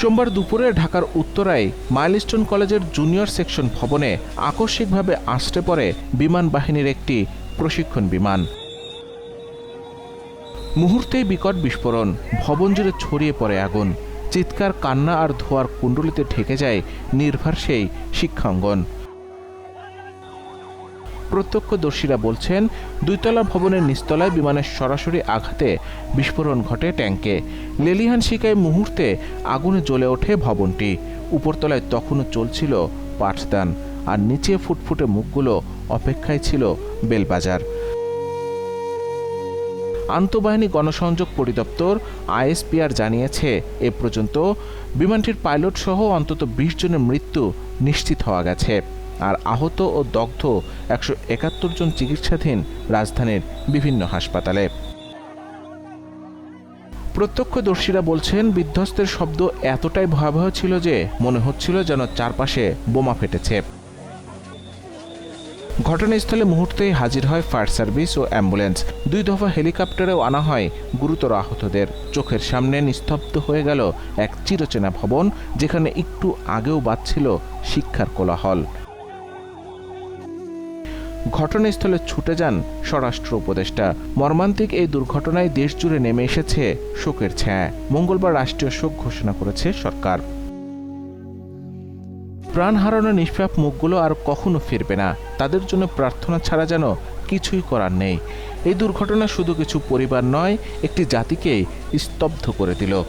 সোমবার দুপুরে ঢাকার উত্তরায় মাইলস্টোন কলেজের জুনিয়র সেকশন ভবনে আকস্মিকভাবে আশ্রে পড়ে বিমান বাহিনীর একটি প্রশিক্ষণ বিমান। মুহূর্তেই বিকট বিস্ফোরণ, ভবন জুড়ে ছড়িয়ে পড়ে আগুন। চিৎকার, কান্না আর ধোয়ার কুণ্ডলিতে ঢেকে যায় নির্ভার সেই শিক্ষাঙ্গন। প্রত্যক্ষদর্শীরা বলছেন, দুইতলা ভবনের নিচতলায় বিমানের সরাসরি আঘাতে বিস্ফোরণ ঘটে ট্যাঙ্কে। লেলিহান শিকায় মুহূর্তে আগুনে জ্বলে ওঠে ভবনটি। উপরতলায় তখনও চলছিল পাঠদান আর নিচে ফুটফুটে মুখগুলো অপেক্ষায় ছিল বেলবাজার। আন্তঃবাহিনী গণসংযোগ পরিদপ্তর আইএসপিআর জানিয়েছে, এ পর্যন্ত বিমানটির পাইলট সহ অন্তত বিশ জনের মৃত্যু নিশ্চিত হওয়া গেছে। আর আহত ও দগ্ধ একশো একাত্তর জন চিকিৎসাধীন রাজধানীর বিভিন্ন হাসপাতালে। প্রত্যক্ষদর্শীরা বলছেন, বিধ্বস্তের শব্দ এতটাই ভয়াবহ ছিল যে মনে হচ্ছিল যেন চারপাশে বোমা ফেটেছে। ঘটনাস্থলে মুহূর্তেই হাজির হয় ফায়ার সার্ভিস ও অ্যাম্বুলেন্স। দুই দফা হেলিকপ্টারেও আনা হয় গুরুতর আহতদের। চোখের সামনে নিস্তব্ধ হয়ে গেল এক চিরচেনা ভবন, যেখানে একটু আগেও বাজছিল শিক্ষার কোলাহল। ঘটনাস্থলে ছুটে যান স্বরাষ্ট্র উপদেষ্টা। মর্মান্তিক এই দুর্ঘটনায় দেশ জুড়ে নেমে এসেছে শোকের ছায়া। মঙ্গলবার রাষ্ট্রীয় শোক ঘোষণা করেছে সরকার। প্রাণ হারানো নিষ্পাপ মুখগুলো আর কখনো ফিরবে না। তাদের জন্য প্রার্থনা ছাড়া যেন কিছুই করার নেই। এই দুর্ঘটনা শুধু কিছু পরিবার নয়, একটি জাতিকেই স্তব্ধ করে দিল।